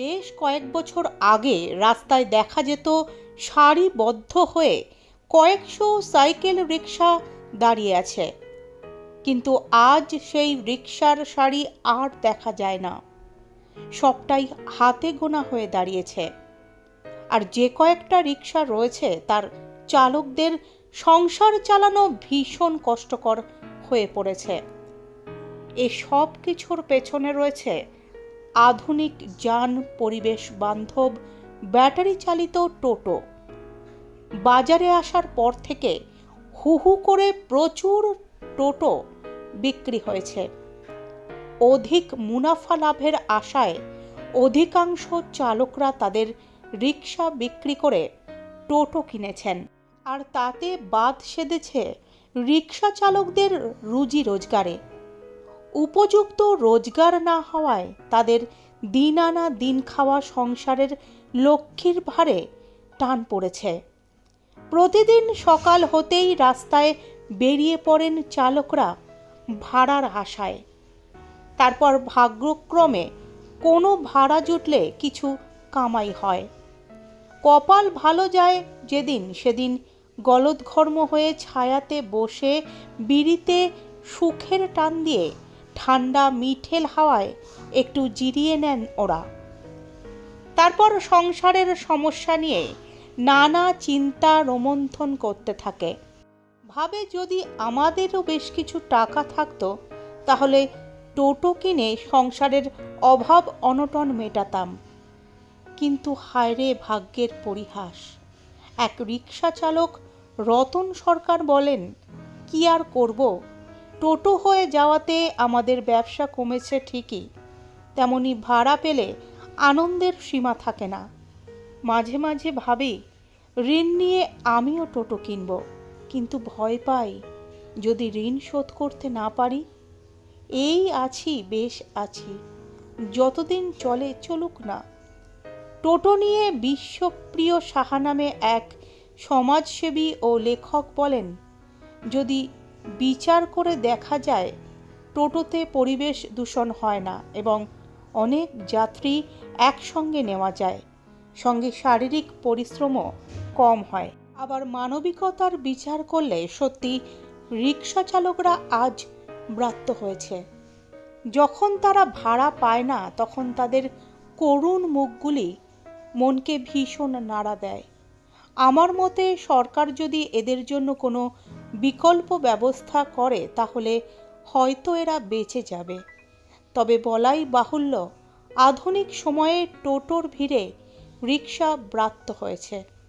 বেশ কয়েক বছর আগে রাস্তায় দেখা যেত সারিবদ্ধ হয়ে কয়েকশো সাইকেল রিক্সা দাঁড়িয়ে আছে। কিন্তু আজ সেই রিক্সার সারি আর দেখা যায় না। সবটাই হাতে গোনা হয়ে দাঁড়িয়েছে। আর যে কয়েকটা রিক্সা রয়েছে তার চালকদের সংসার চালানো ভীষণ কষ্টকর হয়ে পড়েছে। এ সব কিছুর পেছনে রয়েছে আধুনিক যান, পরিবেশ বান্ধব, ব্যাটারি চালিত টোটো। বাজারে আসার পর থেকে হু হু করে প্রচুর টোটো বিক্রি হয়েছে। অধিক মুনাফা লাভের আশায় অধিকাংশ চালকরা তাদের রিক্সা বিক্রি করে টোটো কিনেছেন। আর তাতে বাদ সেধেছে রিক্সা চালকদের রুজি রোজগারে। উপযুক্ত রোজগার না হওয়ায় তাদের দিন আনা দিন খাওয়া সংসারের লক্ষ্মীর ভারে টান পড়েছে। প্রতিদিন সকাল হতেই রাস্তায় বেরিয়ে পড়েন চালকরা ভাড়ার আশায়। তারপর ভাগ্যক্রমে কোনো ভাড়া জুটলে কিছু কামাই হয়। কপাল ভালো যায় যেদিন সেদিন গলদঘর্ম হয়ে ছায়াতে বসে বিড়িতে সুখের টান দিয়ে ঠান্ডা মিঠেল হাওয়ায় একটু জিরিয়ে নেন ওরা। তারপর সংসারের সমস্যা নিয়ে নানা চিন্তা রোমন্থন করতে থাকে। ভাবে যদি আমাদেরও বেশ কিছু টাকা থাকতো, তাহলে টোটো কিনে সংসারের অভাব অনটন মেটাতাম। কিন্তু হায়রে ভাগ্যের পরিহাস, এক রিক্সা চালক রতন সরকার বলেন, কি আর করব? টোটো হয়ে যাওয়াতে আমাদের ব্যবসা কমেছে ঠিকই, তেমনি ভাড়া পেলে আনন্দের সীমা থাকে না। মাঝে মাঝে ভাবি, ঋণ নিয়ে আমিও টোটো কিনব, কিন্তু ভয় পাই যদি ঋণ শোধ করতে না পারি। এই আছি, বেশ আছি, যতদিন চলে চলুক না। টোটো নিয়ে বিশ্বপ্রিয় সাহা নামে এক সমাজসেবী ও লেখক বলেন, যদি বিচার করে দেখা যায়, টোটোতে পরিবেশ দূষণ হয় না এবং অনেক যাত্রী একসঙ্গে নেওয়া যায়। সঙ্গে শারীরিক পরিশ্রমও কম হয়। আবার মানবিকতার বিচার করলে সত্যি রিক্সা চালকরা আজ ব্রাত্য হয়েছে। যখন তারা ভাড়া পায় না, তখন তাদের করুণ মুখগুলি মনকে ভীষণ নাড়া দেয়। আমার মতে সরকার যদি এদের জন্য কোনো বিকল্প ব্যবস্থা করে তাহলে হয়তো এরা বেঁচে যাবে। তবে বলাই বাহুল্য, আধুনিক সময়ে টোটোর ভিড়ে রিক্সা ব্রাত্য হয়েছে।